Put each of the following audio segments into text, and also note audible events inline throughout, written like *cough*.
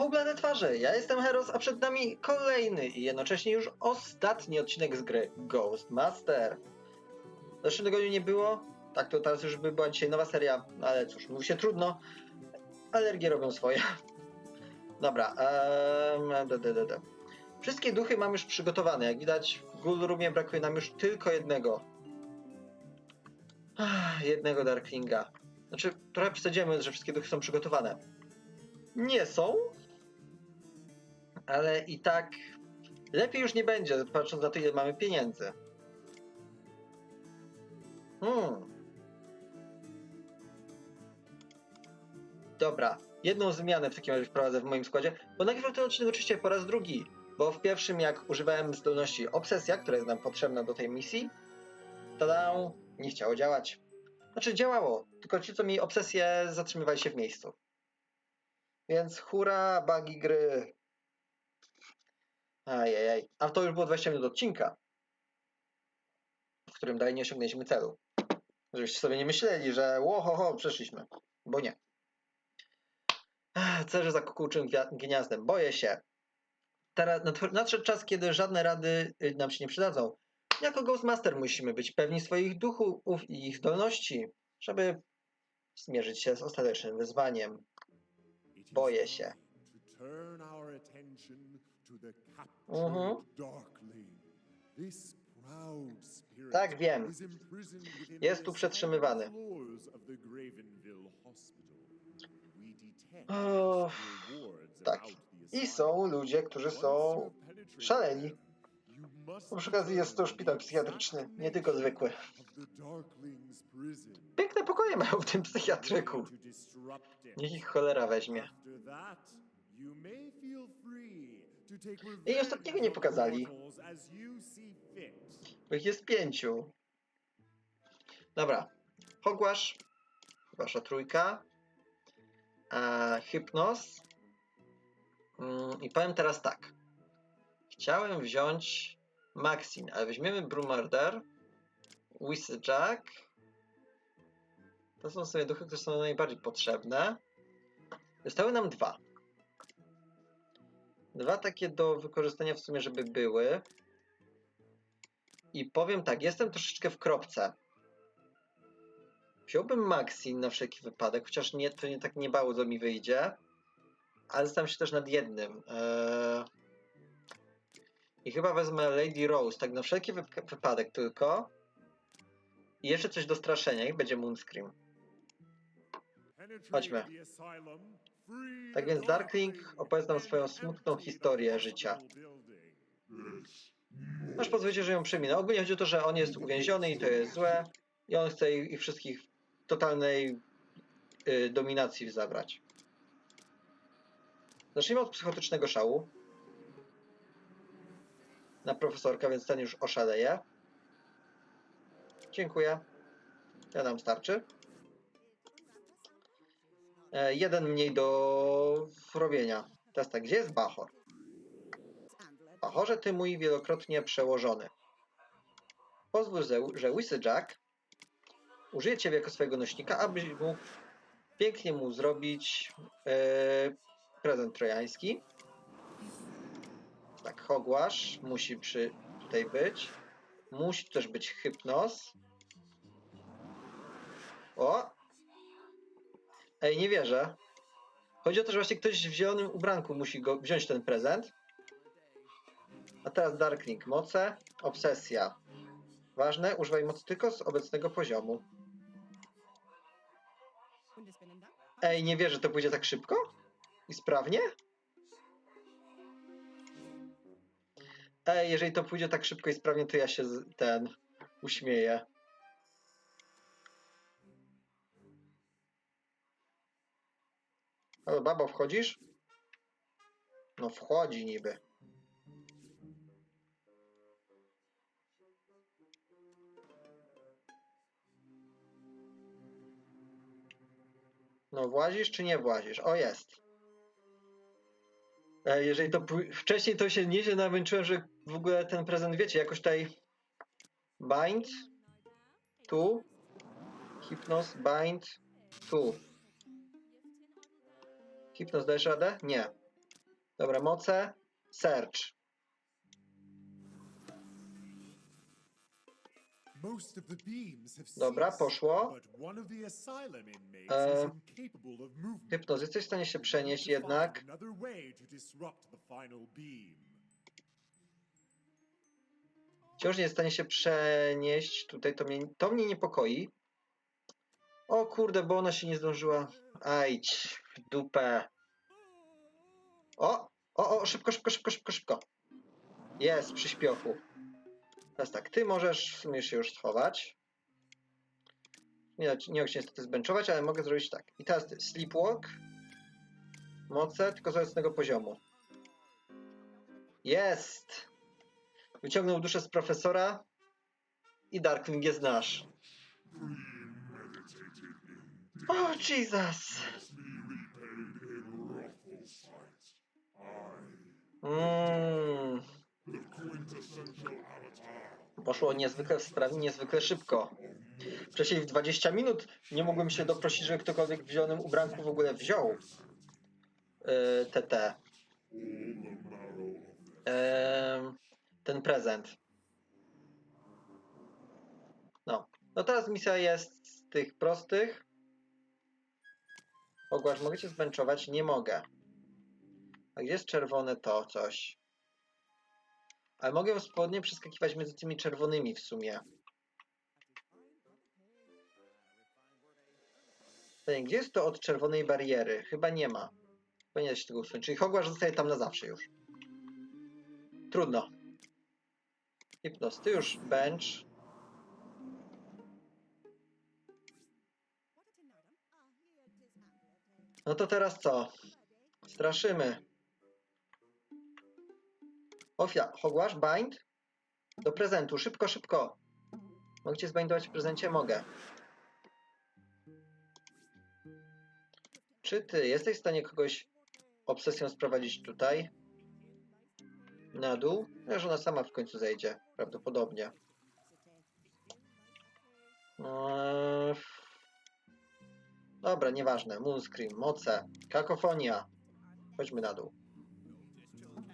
Poblane twarze, ja jestem Heros, a przed nami kolejny i jednocześnie już ostatni odcinek z gry Ghostmaster. W zeszłym tygodniu nie było, tak to teraz już by była dzisiaj nowa seria, ale cóż, mówi się trudno, alergie robią swoje. *laughs* Dobra, um, da, da, da. Wszystkie duchy mam już przygotowane, jak widać w Ghoul Roomie brakuje nam już tylko jednego. Ach, jednego Darklinga. Znaczy, trochę przesadziłem, że wszystkie duchy są przygotowane. Nie są, ale i tak lepiej już nie będzie, patrząc na to, ile mamy pieniędzy. Hmm. Dobra, jedną zmianę w takim razie wprowadzę w moim składzie, bo nagrywam ten odcinek oczywiście po raz drugi, bo w pierwszym jak używałem zdolności Obsesja, która jest nam potrzebna do tej misji, tada, nie chciało działać. Znaczy działało, tylko ci, co mieli obsesję, zatrzymywali się w miejscu. Więc hura, bugi gry. Ajajaj. A to już było 20 minut odcinka, w którym dalej nie osiągnęliśmy celu. Żebyście sobie nie myśleli, że łohoho, przeszliśmy. Bo nie. Cerze za kukułczym gniazdem. Boję się. Teraz nadszedł czas, kiedy żadne rady y, nam się nie przydadzą. Jako Ghostmaster musimy być pewni swoich duchów i ich zdolności, żeby zmierzyć się z ostatecznym wyzwaniem. Boję się. To the captured Mhm. Darkling. This proud spirit Tak, wiem. is imprisoned within Jest the tu przetrzymywany. silent floors of the Gravenville Hospital. We detect Och, rewards tak. about the I są ludzie, którzy są szaleni. Bo przy okazji jest to szpital psychiatryczny, nie tylko zwykły. Piękne pokoje mają w tym psychiatryku. Niech ich cholera weźmie. After that, you may feel free I ostatniego nie pokazali. Bo ich jest pięciu. Dobra. Hogłasz. Wasza trójka. E, hypnos. Mm, I powiem teraz tak. Chciałem wziąć Maxin, ale weźmiemy Brumarder, Jack. To są sobie duchy, które są najbardziej potrzebne. Zostały nam dwa. Dwa takie do wykorzystania w sumie, żeby były. I powiem tak, jestem troszeczkę w kropce. Wziąłbym Maxin na wszelki wypadek, chociaż nie, to nie tak nie bardzo mi wyjdzie. Ale zastanawiam się też nad jednym. Eee... I chyba wezmę Lady Rose, tak na wszelki wyp- wypadek tylko. I jeszcze coś do straszenia i będzie Moonscream. Chodźmy. Tak więc Darkling opowiedz nam swoją smutną historię życia. Aż pozwolicie, że ją przyjmie. No ogólnie chodzi o to, że on jest uwięziony i to jest złe. I on chce ich wszystkich w totalnej y, dominacji zabrać. Zacznijmy od psychotycznego szału. Na profesorka, więc ten już oszaleje. Dziękuję. Ja nam starczy. E, jeden mniej do robienia. Teraz tak, gdzie jest Bachor? Bachorze ty mój wielokrotnie przełożony. Pozwól, że, Łysy Jack użyje ciebie jako swojego nośnika, abyś mógł pięknie mu zrobić e, prezent trojański. Tak, Hogłasz musi przy, tutaj być. Musi też być Hypnos. O! Ej, nie wierzę. Chodzi o to, że właśnie ktoś w zielonym ubranku musi go wziąć ten prezent. A teraz Darkling. Moce, obsesja. Ważne, używaj mocy tylko z obecnego poziomu. Ej, nie wierzę, to pójdzie tak szybko? I sprawnie? Ej, jeżeli to pójdzie tak szybko i sprawnie, to ja się ten uśmieję. Halo, babo, wchodzisz? No wchodzi niby. No włazisz czy nie włazisz? O jest. E, Jeżeli to wcześniej to się nieźle namęczyłem, że w ogóle ten prezent wiecie, jakoś tutaj bind tu hipnos bind tu. Hipnos dajesz radę? Nie. Dobra, moce. Search. Dobra, poszło. E. Hypnoz, jesteś w stanie się przenieść jednak. Wciąż nie jest w stanie się przenieść. Tutaj to mnie, to mnie niepokoi. O kurde, bo ona się nie zdążyła. Ajdź, dupę. O, o, o, szybko, szybko, szybko, szybko, szybko. Jest, przy śpiochu. Teraz tak, ty możesz w sumie się już schować. Nie, nie mogę się niestety zbęczować, ale mogę zrobić tak. I teraz ty, sleepwalk. Moce, tylko z obecnego poziomu. Jest! Wyciągnął duszę z profesora i Darkwing jest nasz. O, Jesus! Mm. Poszło niezwykle sprawnie, niezwykle szybko. Wcześniej w 20 minut nie mogłem się doprosić, żeby ktokolwiek w zielonym ubranku w ogóle wziął yy, TT. Em, ten prezent. No. No teraz misja jest z tych prostych. Ogłasz, mogę cię zbęczować? Nie mogę. A gdzie jest czerwone to coś? Ale mogę spodnie przeskakiwać między tymi czerwonymi w sumie. Gdzie jest to od czerwonej bariery? Chyba nie ma. Chyba nie da się tego usunąć. Czyli Hogwarts zostaje tam na zawsze już. Trudno. Hipnos, ty już bench. No to teraz co? Straszymy. Ofia, Hogwarts, bind. Do prezentu, szybko, szybko. Mogę cię zbindować w prezencie? Mogę. Czy ty jesteś w stanie kogoś obsesją sprowadzić tutaj? Na dół? No, że ona sama w końcu zejdzie, prawdopodobnie. Eee, Dobra, nieważne. Moonscream, moce, kakofonia. Chodźmy na dół.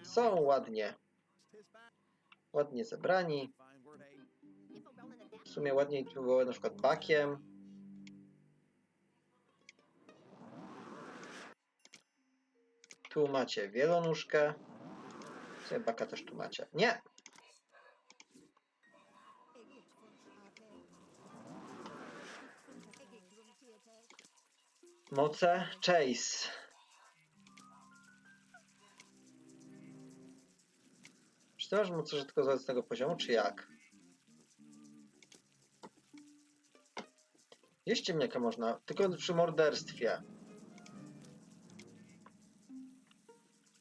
Są ładnie. Ładnie zebrani. W sumie ładniej tu było na przykład bakiem. Tu macie wielonóżkę. W sumie baka też tu macie. Nie! Moce Chase. Czy masz moce, że tylko z obecnego poziomu, czy jak? Jest ciemniaka można, tylko przy morderstwie.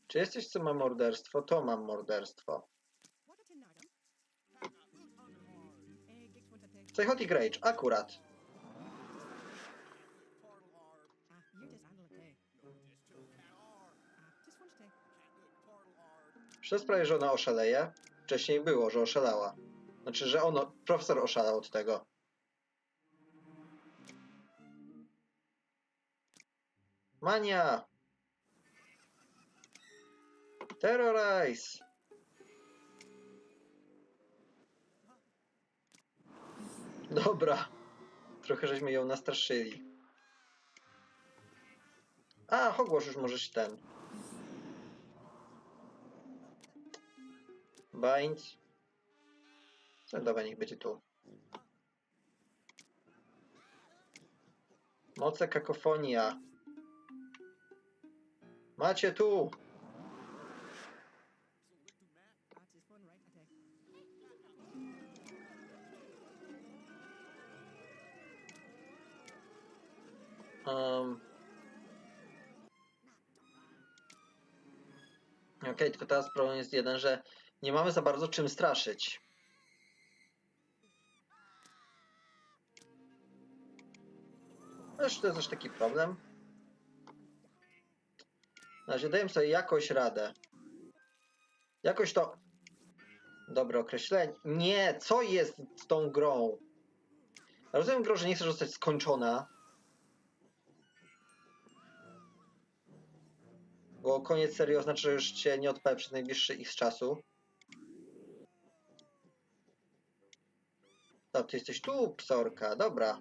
Czy jest coś, co ma morderstwo? To mam morderstwo. Psychotic Rage, akurat. Przez sprawie, że ona oszaleje. Wcześniej było, że oszalała. Znaczy, że ono, profesor oszalał od tego. Mania! Terrorize! Dobra. Trochę żeśmy ją nastraszyli. A, Hogwarts już możesz ten. Bind. Co, dobra, niech będzie tu. Moce kakofonia. Macie tu. Um. Okej, tylko teraz problem jest jeden, że nie mamy za bardzo czym straszyć. Też to jest też taki problem. Na razie daję sobie jakoś radę. Jakoś to... Dobre określenie. Nie, co jest z tą grą? Rozumiem grę, że nie chcesz zostać skończona. Bo koniec serii oznacza, że już cię nie odpalę przez najbliższy x czasu. No, ty jesteś tu, psorka, dobra.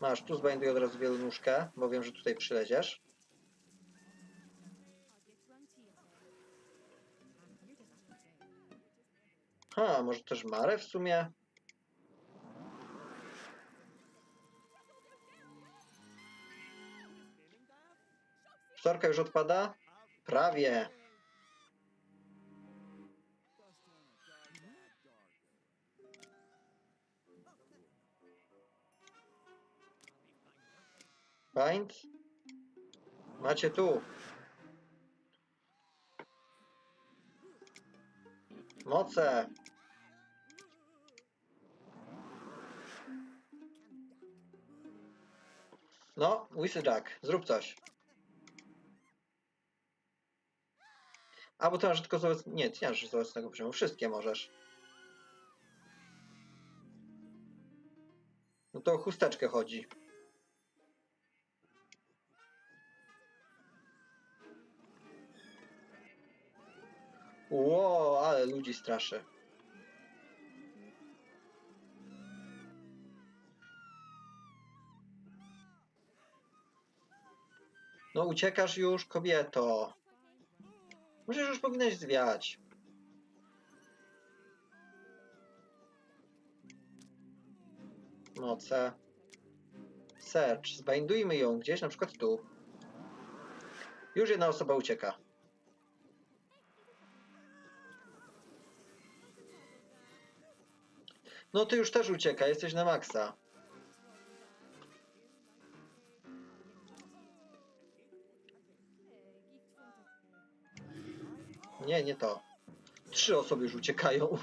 Masz, tu zbajduję od razu wielonóżkę, bo wiem, że tutaj przyleziesz. Ha, może też Marę w sumie? Psorka już odpada? Prawie. Bind? Macie tu. Moce. No, Łysy Jack, zrób coś. A, bo ty masz tylko z obec... Nie, ty nie masz z obecnego poziomu. Wszystkie możesz. No to o chusteczkę chodzi. Ło, ale ludzi straszy. No uciekasz już, kobieto. Musisz już powinnaś zwiać. Moce. Search. Zbindujmy ją gdzieś, na przykład tu. Już jedna osoba ucieka. No ty już też ucieka, jesteś na maksa. Nie, nie to. Trzy osoby już uciekają.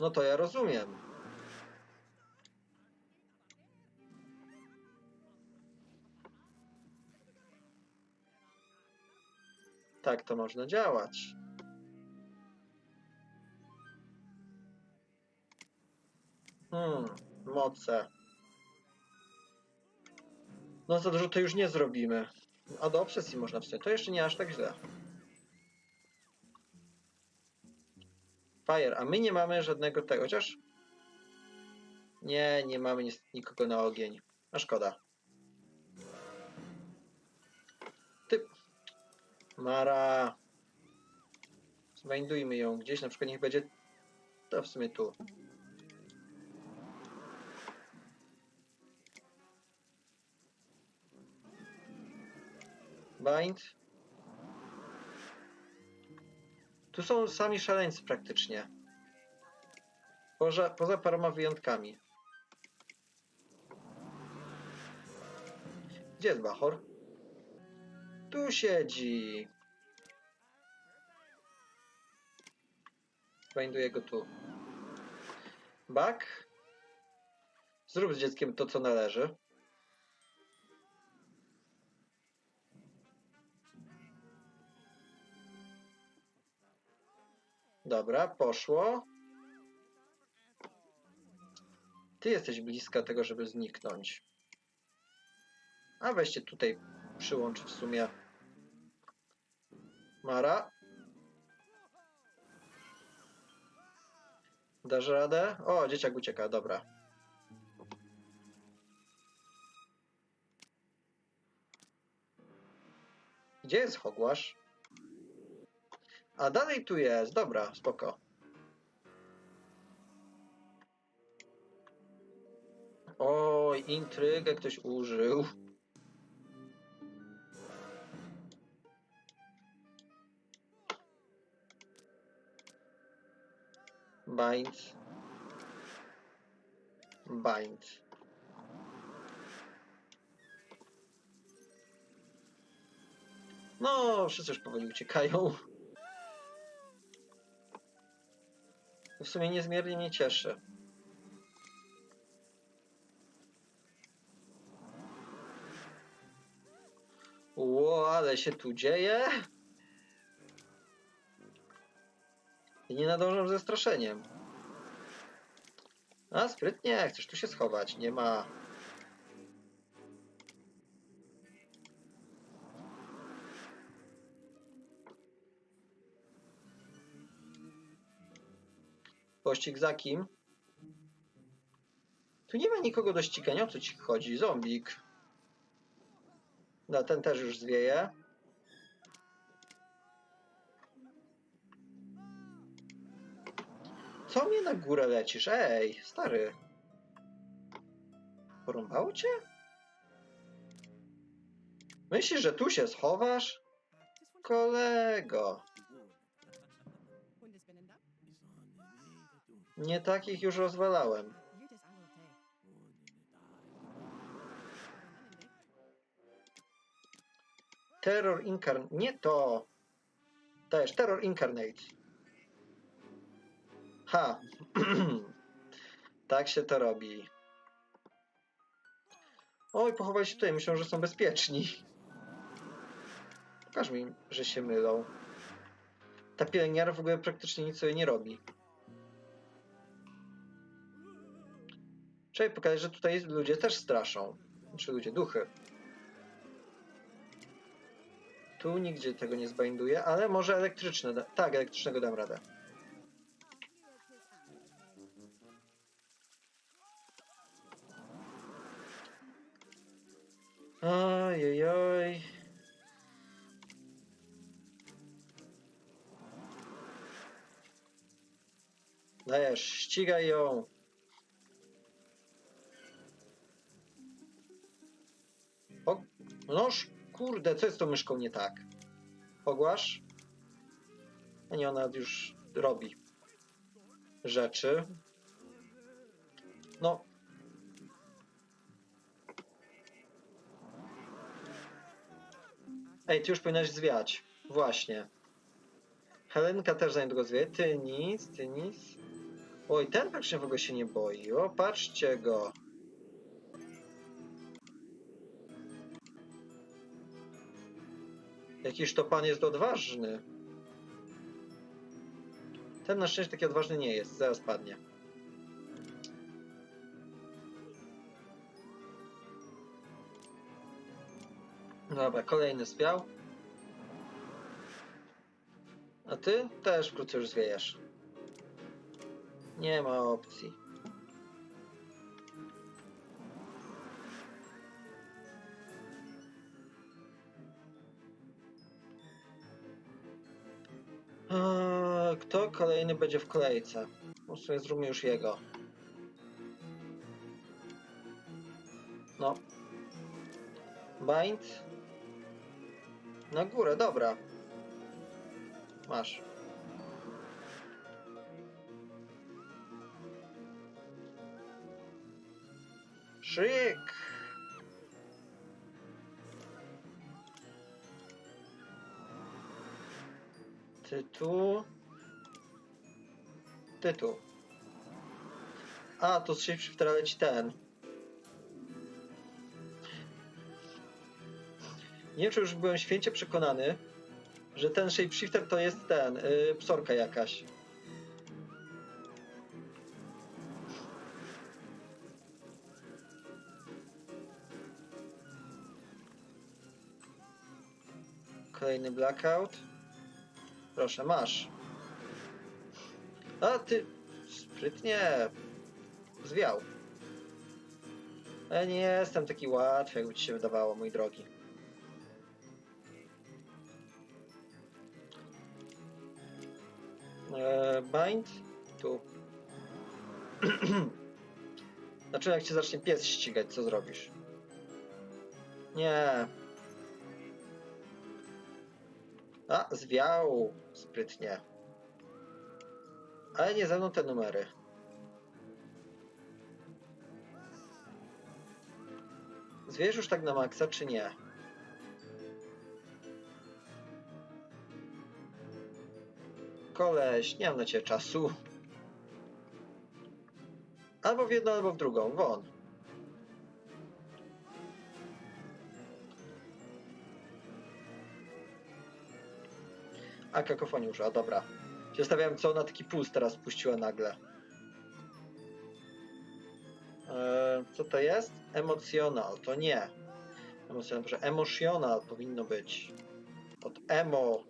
No to ja rozumiem. Tak to można działać. Hmm, moce. No za dużo to już nie zrobimy. A do obsesji można wstać. To jeszcze nie aż tak źle. Fire, a my nie mamy żadnego tego, chociaż... Nie, nie mamy nikogo na ogień. A szkoda. Ty... Mara... Zbindujmy ją gdzieś, na przykład niech będzie... To w sumie tu. Bind. Tu są sami szaleńcy praktycznie. Poza, poza paroma wyjątkami. Gdzie jest Bachor? Tu siedzi. Binduję go tu. Bak. Zrób z dzieckiem to, co należy. Dobra, poszło. Ty jesteś bliska tego, żeby zniknąć. A weźcie tutaj przyłącz w sumie. Mara. Dasz radę? O, dzieciak ucieka, dobra. Gdzie jest Hogłasz? A dalej tu jest, dobra, spoko. Oj, intrygę ktoś użył. Bind. Bind. No, wszyscy już powoli uciekają. W sumie niezmiernie mnie cieszy. Ło, ale się tu dzieje. I nie nadążam ze straszeniem. A, sprytnie, chcesz tu się schować. Nie ma. Pościg za kim? Tu nie ma nikogo do ścigania, o co ci chodzi? Zombik. No, ten też już zwieje. Co mnie na górę lecisz? Ej, stary. Porąbało cię? Myślisz, że tu się schowasz? Kolego. Nie takich już rozwalałem. Terror Incarnate. Nie to. Też, Terror Incarnate. Ha. *clears throat* tak się to robi. Oj, pochowali się tutaj. Myślą, że są bezpieczni. Pokaż mi, że się mylą. Ta pielęgniara w ogóle praktycznie nic sobie nie robi. Trzeba pokazać, że tutaj ludzie też straszą. Czy ludzie, duchy. Tu nigdzie tego nie zbinduję, ale może elektryczne. Tak, elektrycznego dam radę. Ojej. Dajesz, ścigaj ją. Noż, kurde, co jest tą myszką nie tak? Ogłasz? A nie, ona już robi rzeczy. No. Ej, ty już powinnaś zwiać. Właśnie. Helenka też za niedługo zwie. Ty nic, ty nic. Oj, ten praktycznie w ogóle się nie boi. O, patrzcie go. Jakiż to pan jest odważny. Ten na szczęście taki odważny nie jest. Zaraz padnie. Dobra, kolejny zwiał. A ty też wkrótce już zwiejesz. Nie ma opcji. Kto kolejny będzie w kolejce? Sobie zróbmy już jego. No. Bind. Na górę, dobra. Masz. Szyk. Ty tu. A, to z shapeshiftera leci ten. Nie wiem, czy już byłem święcie przekonany, że ten shapeshifter to jest ten, yy, psorka jakaś. Kolejny blackout. Proszę, masz. A ty sprytnie zwiał. Ale nie jestem taki łatwy, jakby ci się wydawało, mój drogi. Eee, bind? Tu. *clears throat* znaczy, jak cię zacznie pies ścigać, co zrobisz? Nie. A, zwiał sprytnie. Ale nie ze mną te numery. Zwiesz już tak na maksa, czy nie? Koleś, nie mam na ciebie czasu. Albo w jedną, albo w drugą. Won. A kakofonię użyła, dobra. Się co ona taki puls teraz puściła nagle. E, co to jest? Emocjonal, to nie. Emocjonal, proszę, emotional powinno być. Od emo.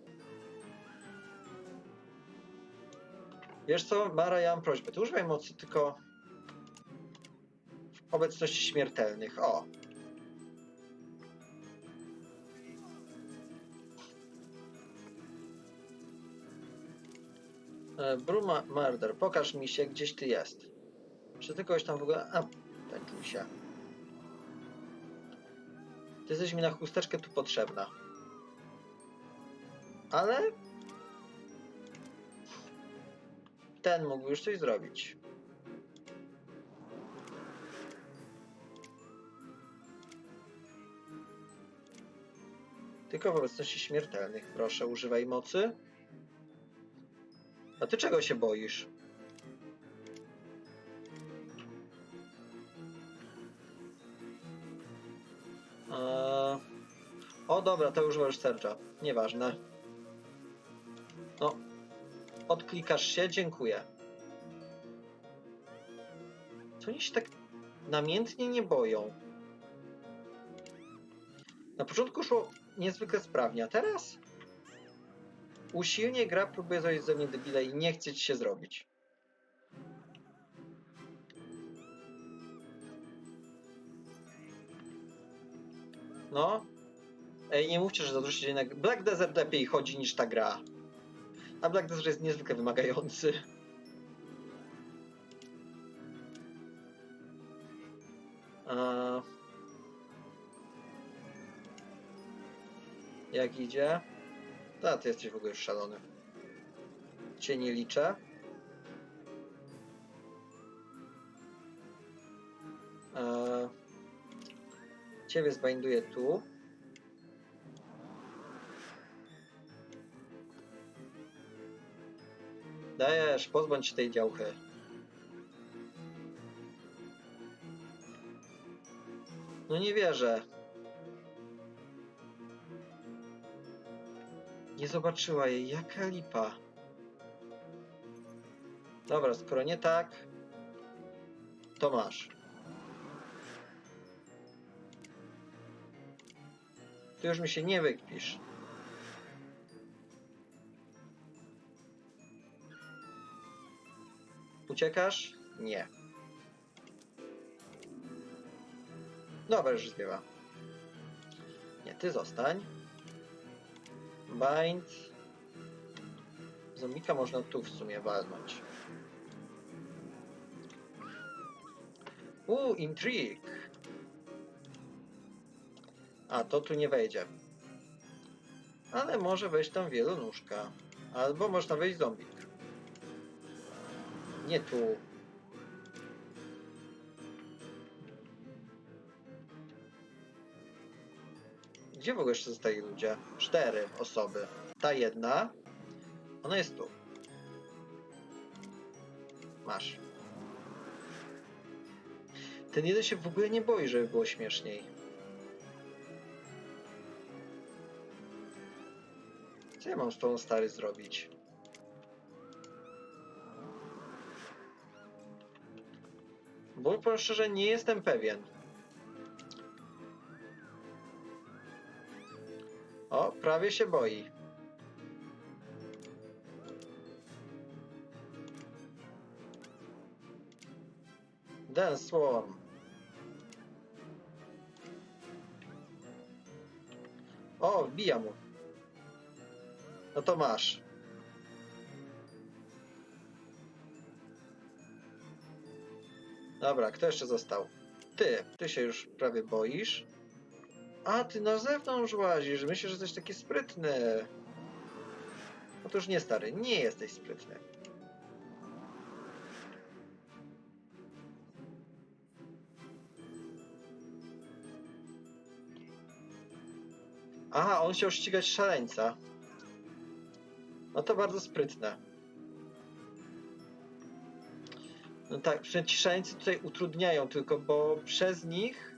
Wiesz co, Mara, ja mam prośbę. Ty używaj mocy tylko w obecności śmiertelnych. O. Bruma Murder, pokaż mi się, gdzieś ty jest. Czy ty kogoś tam w ogóle... A, tańczył się. Ty jesteś mi na chusteczkę tu potrzebna. Ale... Ten mógł już coś zrobić. Tylko w obecności śmiertelnych. Proszę, używaj mocy. A ty czego się boisz? Eee... O dobra, to używasz sercza. Nieważne. No. Odklikasz się, dziękuję. Co oni się tak namiętnie nie boją? Na początku szło niezwykle sprawnie, a teraz? Usilnie gra próbuje zrobić ze mnie debila i nie chce ci się zrobić. No. Ej, nie mówcie, że za dużo się. Black Desert lepiej chodzi niż ta gra. A Black Desert jest niezwykle wymagający. A... Jak idzie? Ta, ty jesteś w ogóle szalony. Cię nie liczę. Eee, ciebie zbinduję tu. Dajesz, pozbądź się tej działchy. No nie wierzę. Nie zobaczyła jej, jaka lipa. Dobra, skoro nie tak, to masz. Ty już mi się nie wykpisz. Uciekasz? Nie. Dobra, już zbiewa. Nie, ty zostań. Bind. Zombika można tu w sumie walnąć. Uuu, intrigue. A, to tu nie wejdzie. Ale może wejść tam wielonóżka. Albo można wejść zombik. Nie tu. Gdzie w ogóle jeszcze zostali ludzie? Cztery osoby. Ta jedna. Ona jest tu. Masz. Ten jeden się w ogóle nie boi, żeby było śmieszniej. Co ja mam z tą stary zrobić? Bo powiem szczerze, nie jestem pewien. O, prawie się boi. Dance Swarm. O, wbija mu. No to masz. Dobra, kto jeszcze został? Ty, ty się już prawie boisz. A, ty na zewnątrz łazisz. Myślisz, że jesteś taki sprytny. Otóż nie, stary, nie jesteś sprytny. Aha, on chciał ścigać szaleńca. No to bardzo sprytne. No tak, przecież ci szaleńcy tutaj utrudniają tylko, bo przez nich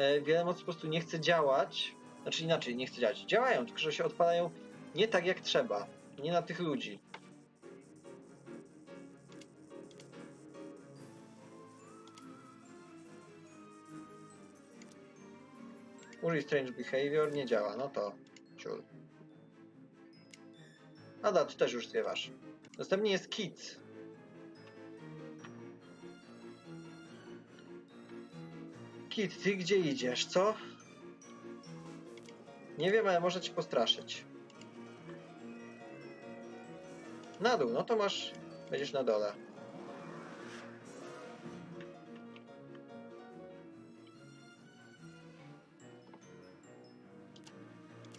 E, wiele mocy po prostu nie chce działać, znaczy inaczej, nie chce działać. Działają, tylko że się odpalają nie tak jak trzeba, nie na tych ludzi. Użyj Strange Behavior, nie działa, no to ciul. Ada, ty też już zgrywasz. Następnie jest Kit. Kit, ty gdzie idziesz, co? Nie wiem, ale może ci postraszyć. Na dół, no to masz... Będziesz na dole.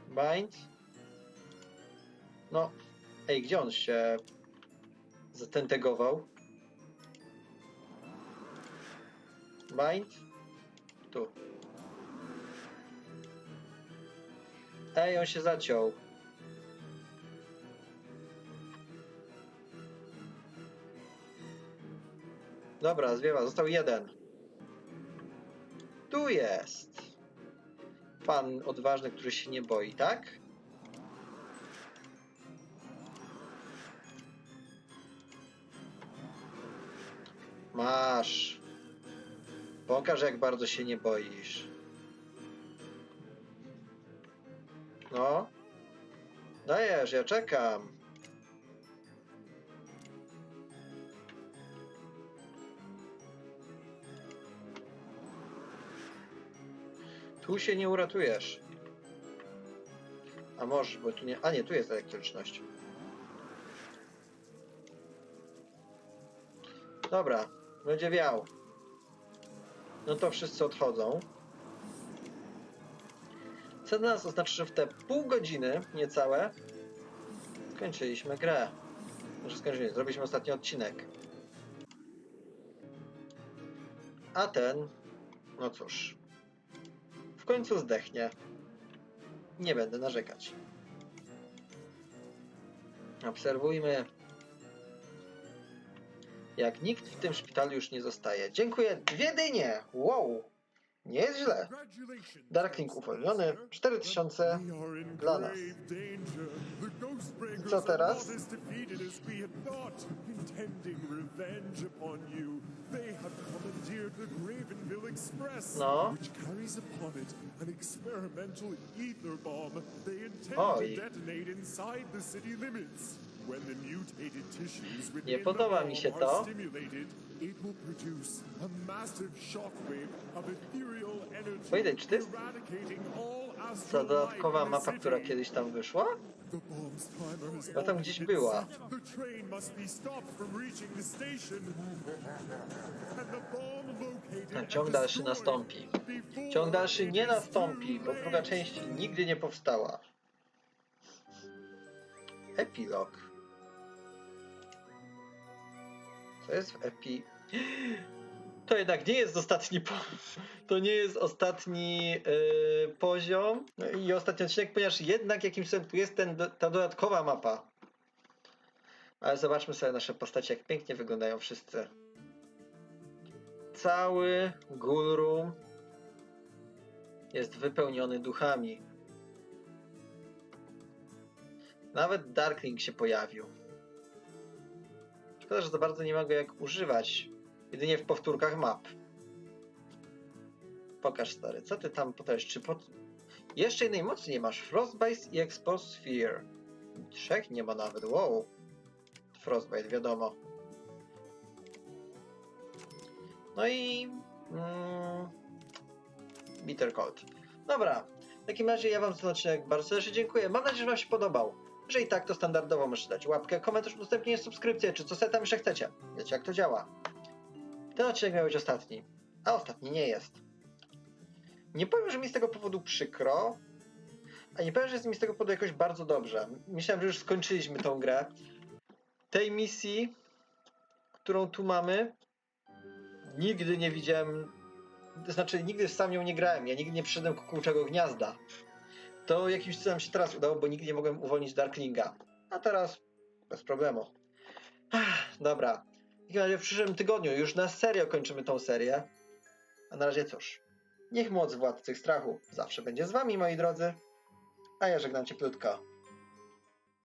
Bind. No. Ej, gdzie on się zatentegował? Bind. Tu. Ej, on się zaciął. Dobra, zwiewa, został jeden. Tu jest. Pan odważny, który się nie boi, tak? Masz. Pokaż, jak bardzo się nie boisz. No. Dajesz, ja czekam. Tu się nie uratujesz. A może, bo tu nie. A nie, tu jest elektryczność. Dobra, będzie wiał. No to wszyscy odchodzą. Co dla nas oznacza, że w te pół godziny niecałe skończyliśmy grę. Może skończyliśmy, zrobiliśmy ostatni odcinek. A ten, no cóż, w końcu zdechnie. Nie będę narzekać. Obserwujmy. Jak nikt w tym szpitalu już nie zostaje. Dziękuję. Dwie dynie! Wow! Nie jest źle. Darkling uwolniony. Sir. 4000 We are in dla nas. Co teraz? No. intend Oj. Nie podoba mi się to. stimulated, it will produce a massive shockwave of ethereal energy, Wojtek, czy to jest ta dodatkowa mapa, która kiedyś tam wyszła? Bo tam gdzieś była. ciąg dalszy nastąpi. Ciąg dalszy nie nastąpi, bo druga część nigdy nie powstała. Epilog. Co jest w epi... To jednak nie jest ostatni po... *laughs* To nie jest ostatni yy, poziom i ostatni odcinek, ponieważ jednak jakimś sensie tu jest ten, ta dodatkowa mapa. Ale zobaczmy sobie nasze postacie, jak pięknie wyglądają wszyscy. Cały Gulrum jest wypełniony duchami. Nawet Darkling się pojawił. Szkoda, że za bardzo nie mogę jak używać. Jedynie w powtórkach map. Pokaż stary, co ty tam potrafisz? Czy pod... Jeszcze jednej mocy nie masz. Frostbite i Expose Sphere. Trzech nie ma nawet, wow. Frostbite, wiadomo. No i... Mm, Bitter Cold. Dobra, w takim razie ja wam odcinek bardzo serdecznie dziękuję. Mam nadzieję, że wam się podobał. Jeżeli tak, to standardowo możecie dać łapkę, komentarz, udostępnienie, subskrypcję, czy co sobie tam jeszcze chcecie. Wiecie jak to działa. Ten odcinek miał być ostatni, a ostatni nie jest. Nie powiem, że mi z tego powodu przykro, a nie powiem, że jest mi z tego powodu jakoś bardzo dobrze. Myślałem, że już skończyliśmy tą grę. Tej misji, którą tu mamy, nigdy nie widziałem to znaczy nigdy sam nią nie grałem, ja nigdy nie przyszedłem kukułczego gniazda. To jakimś cudem się teraz udało, bo nigdy nie mogłem uwolnić Darklinga. A teraz bez problemu. Ach, dobra. W takim razie w przyszłym tygodniu już na serio kończymy tą serię. A na razie cóż. Niech moc władcy strachu zawsze będzie z wami, moi drodzy. A ja żegnam cieplutko.